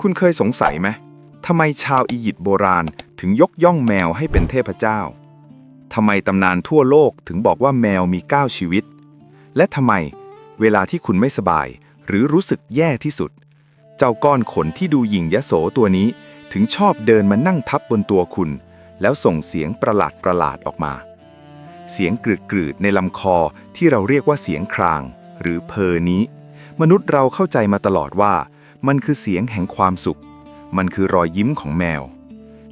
คุณเคยสงสัยไหมทำไมชาวอียิปต์โบราณถึงยกย่องแมวให้เป็นเทพเจ้าทำไมตำนานทั่วโลกถึงบอกว่าแมวมี 9 ชีวิต และทำไมเวลาที่คุณไม่สบาย หรือรู้สึกแย่ที่สุด เจ้าก้อนขนที่ดูหยิ่งยโสตัวนี้ ถึงชอบเดินมานั่งทับบนตัวคุณ แล้วส่งเสียงประหลาดประหลาดออกมา เสียงกรืดๆในลำคอที่เราเรียกว่าเสียงคราง หรือเพอนี้ มนุษย์เราเข้าใจมาตลอดว่า มันคือเสียงแห่งความสุข มันคือรอยยิ้มของแมว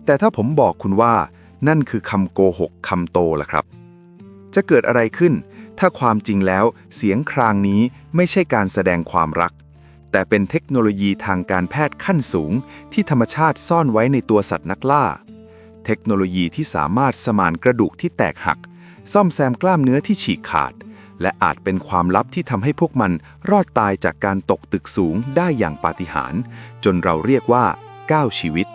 แต่ถ้าผมบอกคุณว่า นั่นคือคำโกหกคำโตล่ะครับ จะเกิดอะไรขึ้น ถ้าความจริงแล้วเสียงครางนี้ไม่ใช่การแสดงความรัก แต่เป็นเทคโนโลยีทางการแพทย์ขั้นสูง ที่ธรรมชาติซ่อนไว้ในตัวสัตว์นักล่า เทคโนโลยีที่สามารถสมานกระดูกที่แตกหัก ซ่อมแซมกล้ามเนื้อที่ฉีกขาด และอาจเป็นความลับที่ทำให้พวกมันรอดตายจากการตกตึกสูงได้อย่างปาฏิหาริย์จนเราเรียกว่า 9 ชีวิต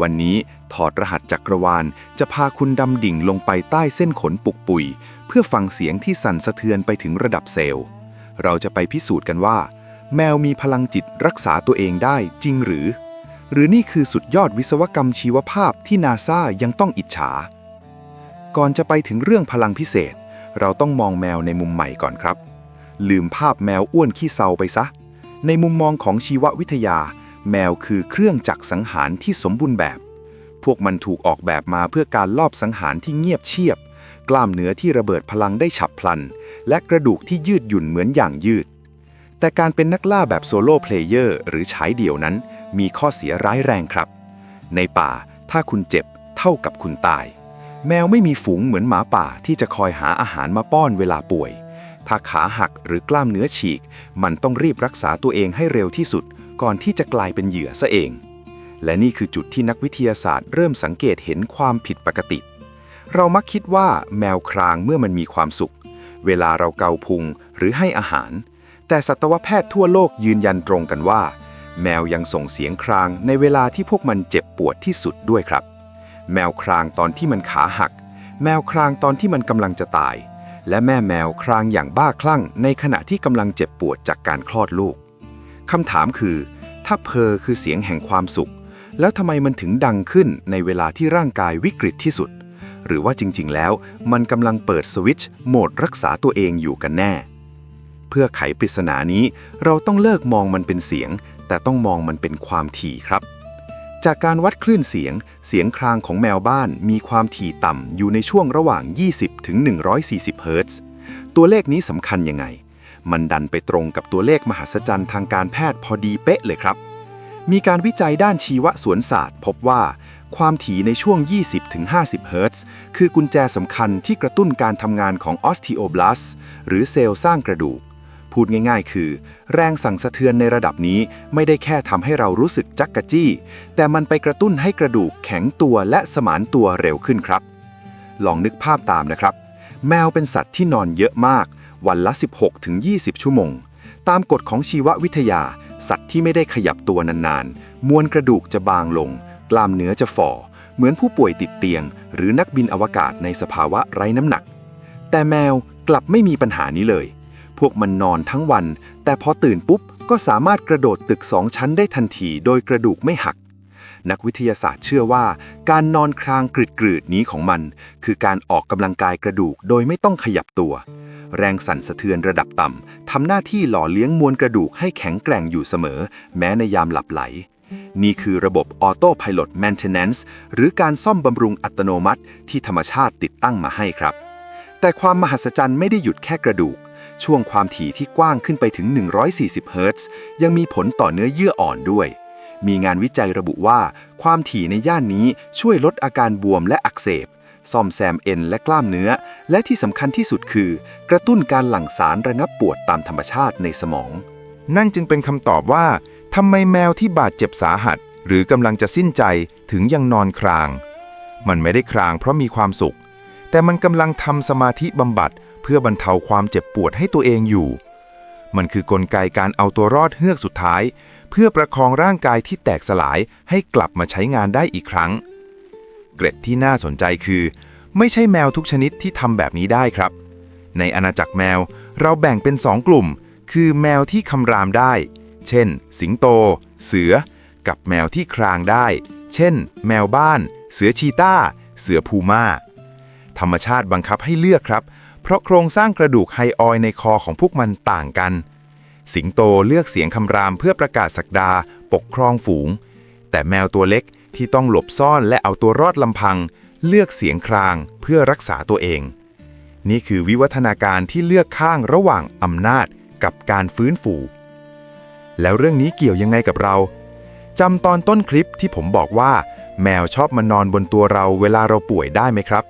วันนี้ถอดรหัสจักรวาลจะพาคุณดำดิ่งลงไปใต้เส้นขนปุกปุย เพื่อฟังเสียงที่สั่นสะเทือนไปถึงระดับเซลล์ เราจะไปพิสูจน์กันว่า แมวมีพลังจิตรักษาตัวเองได้จริงหรือ หรือนี่คือสุดยอดวิศวกรรมชีวภาพที่นาซายังต้องอิจฉา ก่อนจะไปถึงเรื่องพลังพิเศษ เราต้องมองแมวในมุมใหม่ก่อนครับ ลืมภาพแมวอ้วนขี้เซาไปซะ ในมุมมองของชีววิทยา แมวคือเครื่องจักรสังหารที่สมบูรณ์แบบ พวกมันถูกออกแบบมาเพื่อการลอบสังหารที่เงียบเชียบ กล้ามเนื้อที่ระเบิดพลังได้ฉับพลัน และกระดูกที่ยืดหยุ่นเหมือนอย่างยืด แต่การเป็นนักล่าแบบโซโล่เพลเยอร์หรือฉายเดี่ยวนั้น มีข้อเสียร้ายแรงครับ ในป่าถ้าคุณเจ็บเท่ากับคุณตาย แมวไม่มีฝูงเหมือนหมาป่าที่จะคอยหาอาหารมาป้อนเวลาป่วย ถ้าขาหักหรือกล้ามเนื้อฉีก มันต้องรีบรักษาตัวเองให้เร็วที่สุด ก่อนที่จะกลายเป็นเหยื่อซะเอง และนี่คือจุดที่นักวิทยาศาสตร์เริ่มสังเกตเห็นความผิดปกติ เรามักคิดว่าแมวครางเมื่อมันมีความสุข เวลาเราเกาพุงหรือให้อาหาร แต่สัตวแพทย์ทั่วโลกยืนยันตรงกันว่า แมวยังส่งเสียงครางในเวลาที่พวกมันเจ็บปวดที่สุดด้วยครับ แมวครางตอนที่มันขาหัก แมวครางตอนที่มันกำลังจะตาย และแม่แมวครางอย่างบ้าคลั่ง ในขณะที่กำลังเจ็บปวดจากการคลอดลูกคำถามคือ ถ้าเพอคือเสียงแห่งความสุข แล้วทำไมมันถึงดังขึ้นในเวลาที่ร่างกายวิกฤตที่สุด หรือว่าจริง ๆ แล้ว มันกำลังเปิดสวิตช์โหมดรักษาตัวเองอยู่กันแน่ เพื่อไขปริศนานี้เราต้องเลิกมองมันเป็นเสียง แต่ต้องมองมันเป็นความถี่ครับ จากการวัดคลื่นเสียง เสียงครางของแมวบ้านมีความถี่ต่ำอยู่ในช่วงระหว่าง 20 ถึง 140 เฮิรตซ์ ตัวเลขนี้สำคัญยังไง มันดันไปตรงกับตัวเลขมหัศจรรย์ทางการแพทย์พอดีเป๊ะเลยครับ มีการวิจัยด้านชีวสวนศาสตร์ พบว่าความถี่ในช่วง 20-50 เฮิรตซ์ คือกุญแจสำคัญที่กระตุ้นการทำงานของออสติโอบลาสหรือเซลล์สร้างกระดูก พูดง่ายๆ คือ แรงสั่งสะเทือนในระดับนี้ไม่ได้แค่ทำให้เรารู้สึกจักกะจี้ แต่มันไปกระตุ้นให้กระดูกแข็งตัวและสมานตัวเร็วขึ้นครับ ลองนึกภาพตามนะครับ แมวเป็นสัตว์ที่นอนเยอะมาก วันละ 16-20 ชั่วโมง ตามกฎของชีววิทยา สัตว์ที่ไม่ได้ขยับตัวนานๆ มวลกระดูกจะบางลง กล้ามเนื้อจะฝ่อ เหมือนผู้ป่วยติดเตียง หรือนักบินอวกาศในสภาวะไร้น้ำหนัก แต่แมวกลับไม่มีปัญหานี้เลย พวกมันนอนทั้งวัน แต่พอตื่นปุ๊บก็สามารถกระโดดตึกสองชั้นได้ทันทีโดยกระดูกไม่หัก นักวิทยาศาสตร์เชื่อว่า การนอนครางกรืดๆนี้ของมัน คือการออกกำลังกายกระดูกโดยไม่ต้องขยับตัว แรงสั่นสะเทือนระดับต่ำทำหน้าที่หล่อเลี้ยงมวลกระดูกให้แข็งแกร่งอยู่เสมอ แม้ในยามหลับไหลนี่คือระบบ Auto Pilot Maintenance หรือการซ่อมบำรุงอัตโนมัติที่ธรรมชาติติดตั้งมาให้ครับ แต่ความมหัศจรรย์ไม่ได้หยุดแค่กระดูก ช่วงความถี่ที่กว้างขึ้นไปถึง 140 เฮิรตซ์ยังมีผลต่อเนื้อเยื่ออ่อนด้วย มีงานวิจัยระบุว่า ความถี่ในย่านนี้ช่วยลดอาการบวมและอักเสบ ซ่อมแซมเอ็นและกล้ามเนื้อ และที่สำคัญที่สุดคือ กระตุ้นการหลั่งสารระงับปวดตามธรรมชาติในสมอง นั่นจึงเป็นคำตอบว่าทำไมแมวที่บาดเจ็บสาหัส หรือกำลังจะสิ้นใจถึงยังนอนคราง มันไม่ได้ครางเพราะมีความสุข แต่มันกำลังทำสมาธิบำบัด เพื่อบรรเทาความเจ็บปวดให้ตัวเองอยู่ มันคือกลไกการเอาตัวรอดเฮือกสุดท้าย เพื่อประคองร่างกายที่แตกสลายให้กลับมาใช้งานได้อีกครั้ง เกร็ดที่น่าสนใจคือ ไม่ใช่แมวทุกชนิดที่ทำแบบนี้ได้ครับ ในอาณาจักรแมวเราแบ่งเป็น2กลุ่ม คือแมวที่คำรามได้ เช่น สิงโต เสือ กับแมวที่ครางได้ เช่น แมวบ้าน เสือชีต้า เสือพูม่าธรรมชาติบังคับให้เลือกครับ เพราะโครงสร้างกระดูกไฮออยในคอของพวกมันต่างกัน สิงโตเลือกเสียงคำรามเพื่อประกาศสักดา ปกครองฝูง แต่แมวตัวเล็กที่ต้องหลบซ่อนและเอาตัวรอดลำพัง เลือกเสียงครางเพื่อรักษาตัวเอง นี่คือวิวัฒนาการที่เลือกข้างระหว่างอำนาจกับการฟื้นฟู แล้วเรื่องนี้เกี่ยวยังไงกับเราจำตอนต้นคลิปที่ผมบอกว่า แมวชอบมานอนบนตัวเราเวลาเราป่วยได้ไหมครับ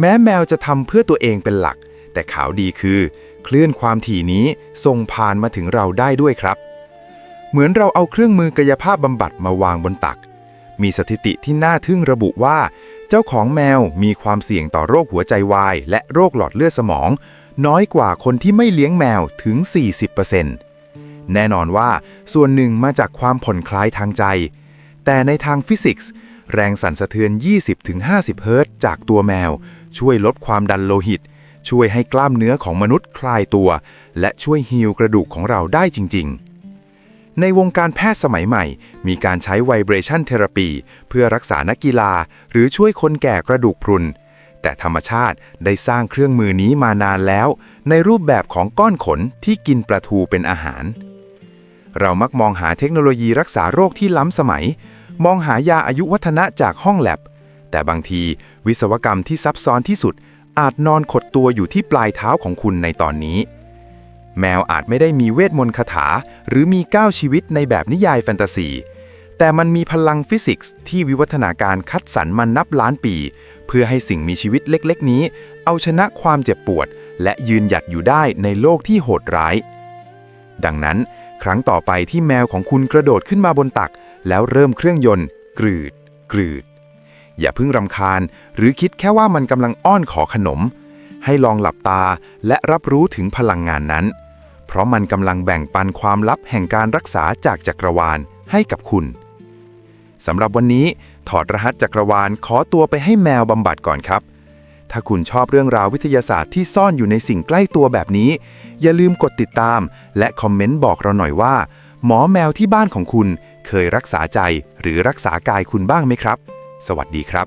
แม้แมวจะทำเพื่อตัวเองเป็นหลัก แต่ข่าวดีคือ คลื่นความถี่นี้ส่งผ่านมาถึงเราได้ด้วยครับ เหมือนเราเอาเครื่องมือกายภาพบำบัดมาวางบนตัก มีสถิติที่น่าทึ่งระบุว่า เจ้าของแมวมีความเสี่ยงต่อโรคหัวใจวาย และโรคหลอดเลือดสมอง น้อยกว่าคนที่ไม่เลี้ยงแมวถึง 40%แน่นอนว่าส่วนหนึ่งมาจากความผ่อนคลายทางใจ แต่ในทางฟิสิกส์ แรงสั่นสะเทือน 20-50 เฮิรตซ์จากตัวแมว ช่วยลดความดันโลหิต ช่วยให้กล้ามเนื้อของมนุษย์คลายตัว และช่วยฮีลกระดูกของเราได้จริง ๆในวงการแพทย์สมัยใหม่ มีการใช้ไวเบรชั่นเทอราปี เพื่อรักษานักกีฬา หรือช่วยคนแก่กระดูกพรุน แต่ธรรมชาติได้สร้างเครื่องมือนี้มานานแล้ว ในรูปแบบของก้อนขนที่กินปลาทูเป็นอาหาร เรามักมองหาเทคโนโลยีรักษาโรคที่ล้ำสมัย มองหายาอายุวัฒนะจากห้องแลบ แต่บางทีวิศวกรรมที่ซับซ้อนที่สุด อาจนอนขดตัวอยู่ที่ปลายเท้าของคุณในตอนนี้ แมวอาจไม่ได้มีเวทมนต์คาถา หรือมีก้าวชีวิตในแบบนิยายแฟนตาซี แต่มันมีพลังฟิสิกส์ที่วิวัฒนาการคัดสรรมันนับล้านปี เพื่อให้สิ่งมีชีวิตเล็ก ๆ นี้ เอาชนะความเจ็บปวด และยืนหยัดอยู่ได้ในโลกที่โหดร้าย ดังนั้น ครั้งต่อไปที่แมวของคุณกระโดดขึ้นมาบนตัก แล้วเริ่มเครื่องยนต์กรืดกรืด อย่าเพิ่งรำคาญหรือคิดแค่ว่ามันกำลังอ้อนขอขนม ให้ลองหลับตาและรับรู้ถึงพลังงานนั้น เพราะมันกำลังแบ่งปันความลับแห่งการรักษาจากจักรวาลให้กับคุณสำหรับวันนี้ถอดรหัสจักรวาลขอตัวไปให้แมวบำบัดก่อนครับ ถ้าคุณชอบเรื่องราววิทยาศาสตร์ที่ซ่อนอยู่ในสิ่งใกล้ตัวแบบนี้ อย่าลืมกดติดตาม และคอมเมนต์บอกเราหน่อยว่า หมอแมวที่บ้านของคุณ เคยรักษาใจหรือรักษากายคุณบ้างไหมครับ สวัสดีครับ